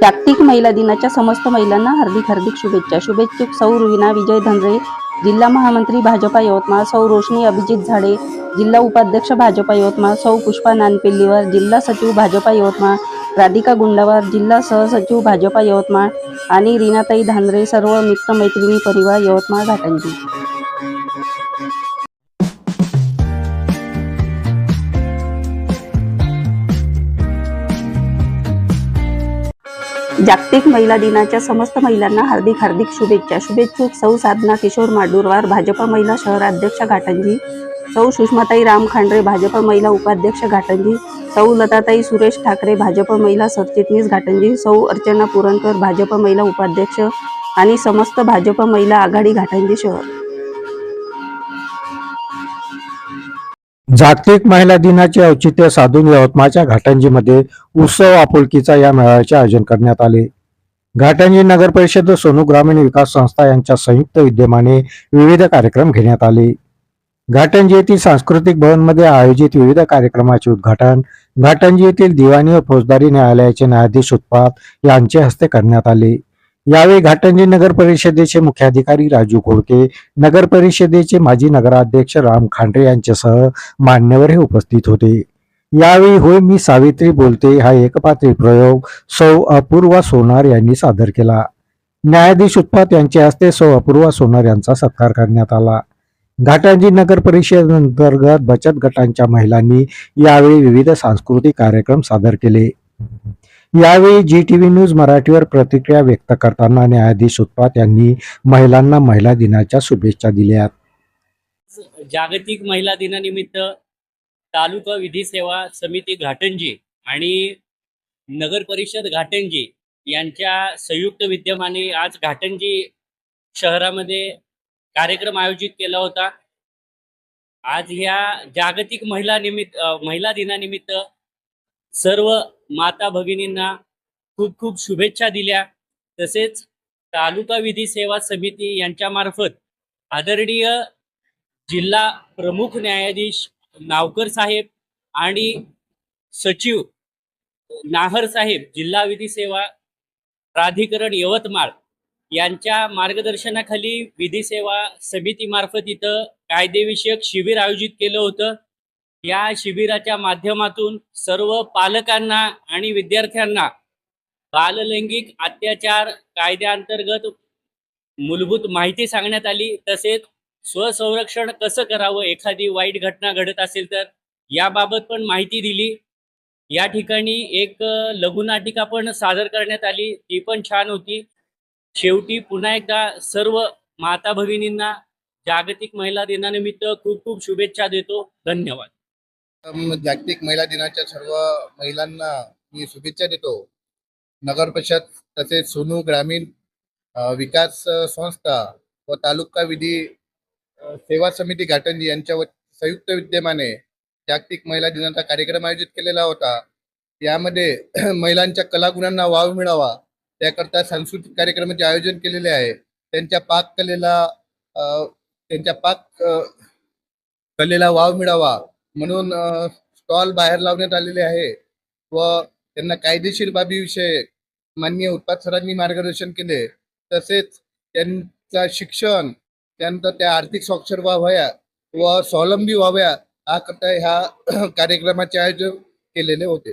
जागतिक महिला दिनाच्या समस्त महिलांना हार्दिक हार्दिक शुभेच्छा. शुभेच्छुक सौ रुहिना विजय धनरे जिल्हा महामंत्री भाजपा यवतमाळ सौ रोशनी अभिजित झाडे जिल्हा उपाध्यक्ष भाजपा यवतमाळ सौ पुष्पा नानपिल्लीवर जिल्हा सचिव भाजपा यवतमाळ राधिका गुंडावर जिल्हा सहसचिव भाजपा यवतमाळ आणि रीनाताई धांद्रे सर्व मित्रमैत्रिणी परिवार यवतमाळ घाटांची जागतिक महिला दिनाच्या समस्त महिलांना हार्दिक हार्दिक शुभेच्छा. शुभेच्छुक सौ साधना किशोर माडुरवार भाजपा महिला शहराध्यक्ष घाटंजी. सौ सुषमाताई राम खांडरे भाजपा महिला उपाध्यक्ष घाटंजी. सौ लताताई सुरेश ठाकरे भाजप महिला सरचिटणीस घाटंजी. सौ अर्चना पुरणकर भाजपा महिला उपाध्यक्ष आणि समस्त भाजपा महिला आघाडी घाटंजी शहर. जागतिक महिला दिनाचे औचित्य साधून यवतमाळच्या घाटंजीमध्ये उत्सव आपुलकीचा या मेळाव्याचे आयोजन करण्यात आले. घाटंजी नगर परिषद व सोनू ग्रामीण विकास संस्था यांच्या संयुक्त विद्यमाने विविध कार्यक्रम घेण्यात आले. घाटंजी येथील सांस्कृतिक भवनमध्ये आयोजित विविध कार्यक्रमाचे उद्घाटन घाटंजी येथील दिवाणी व फौजदारी न्यायालयाचे न्यायाधीश उत्पात यांचे हस्ते करण्यात आले. यावेळी घाटंजी नगर परिषदेचे मुख्याधिकारी राजू घोडके नगर परिषदेचे माजी नगराध्यक्ष राम खांडरे यांच्यासह मान्यवर हे उपस्थित होते. यावेळी होय मी सावित्री बोलते हा एकपात्री प्रयोग सौ अपूर्वा सोनार यांनी सादर केला. न्यायाधीश उत्पात यांच्या हस्ते सौ अपूर्वा सोनार यांचा सत्कार करण्यात आला. घाटंजी नगर परिषद अंतर्गत बचत गटांच्या महिलांनी यावेळी विविध सांस्कृतिक कार्यक्रम सादर केले. यावेळी जी टी व्ही न्यूज मराठीवर प्रतिक्रिया व्यक्त करताना न्यायाधीश उत्पात यांनी महिलांना महिला दिनाच्या शुभेच्छा दिल्या. जागतिक महिला दिनानिमित्त तालुका विधी सेवा समिती घाटंजी आणि नगर परिषद घाटंजी यांच्या संयुक्त विद्यमाने आज घाटंजी शहरामध्ये कार्यक्रम आयोजित केला होता. आज ह्या जागतिक महिला निमित्त महिला दिनानिमित्त सर्व माता भगिनींना खूप खूप शुभेच्छा दिल्या. तसेच तालुका विधी सेवा समिती यांच्यामार्फत आदरणीय जिल्हा प्रमुख न्यायाधीश नावकर साहेब आणि सचिव नाहर साहेब जिल्हा विधी सेवा प्राधिकरण यवतमाळ यांच्या मार्गदर्शनाखाली विधी सेवा समितीमार्फत इथं कायदेविषयक शिबिर आयोजित केलं होतं. या शिबिराच्या माध्यमातून सर्व पालकांना आणि विद्यार्थ्यांना बाललैंगिक अत्याचार कायद्याअंतर्गत मूलभूत माहिती सांगण्यात आली तसेच स्वसंरक्षण कसं करावं एखादी वाईट घटना घडत असेल तर याबाबत पण माहिती दिली. या ठिकाणी एक लघुनाटिका पण सादर करण्यात आली ती पण छान होती. शेवटी पुन्हा एकदा सर्व माता भगिनींना जागतिक महिला दिनानिमित्त खूप खूप शुभेच्छा देतो. धन्यवाद. जागतिक महिला दिनाच्या सर्व महिलांना मी शुभेच्छा देतो. नगर परिषद तसेच सोनू ग्रामीण विकास संस्था व तालुका विधी सेवा समिती घाटंजी यांच्या संयुक्त विद्यमाने जागतिक महिला दिनाचा कार्यक्रम आयोजित केलेला होता. यामध्ये महिलांच्या कलागुणांना वाव मिळावा त्याकरता सांस्कृतिक कार्यक्रमाचे आयोजन केलेले आहे. त्यांच्या पाककलेला त्यांच्या पाक कलेला वाव मिळावा म्हणून स्टॉल बाहेर लावण्यात आलेले आहे व त्यांना कायदेशीर बाबीविषयी माननीय उत्पाद सरांनी मार्गदर्शन केले. तसेच त्यांचा शिक्षण त्यानंतर त्या आर्थिक साक्षर व्हाव्या व स्वावलंबी व्हाव्या हा करता ह्या कार्यक्रमाचे आयोजन केलेले होते.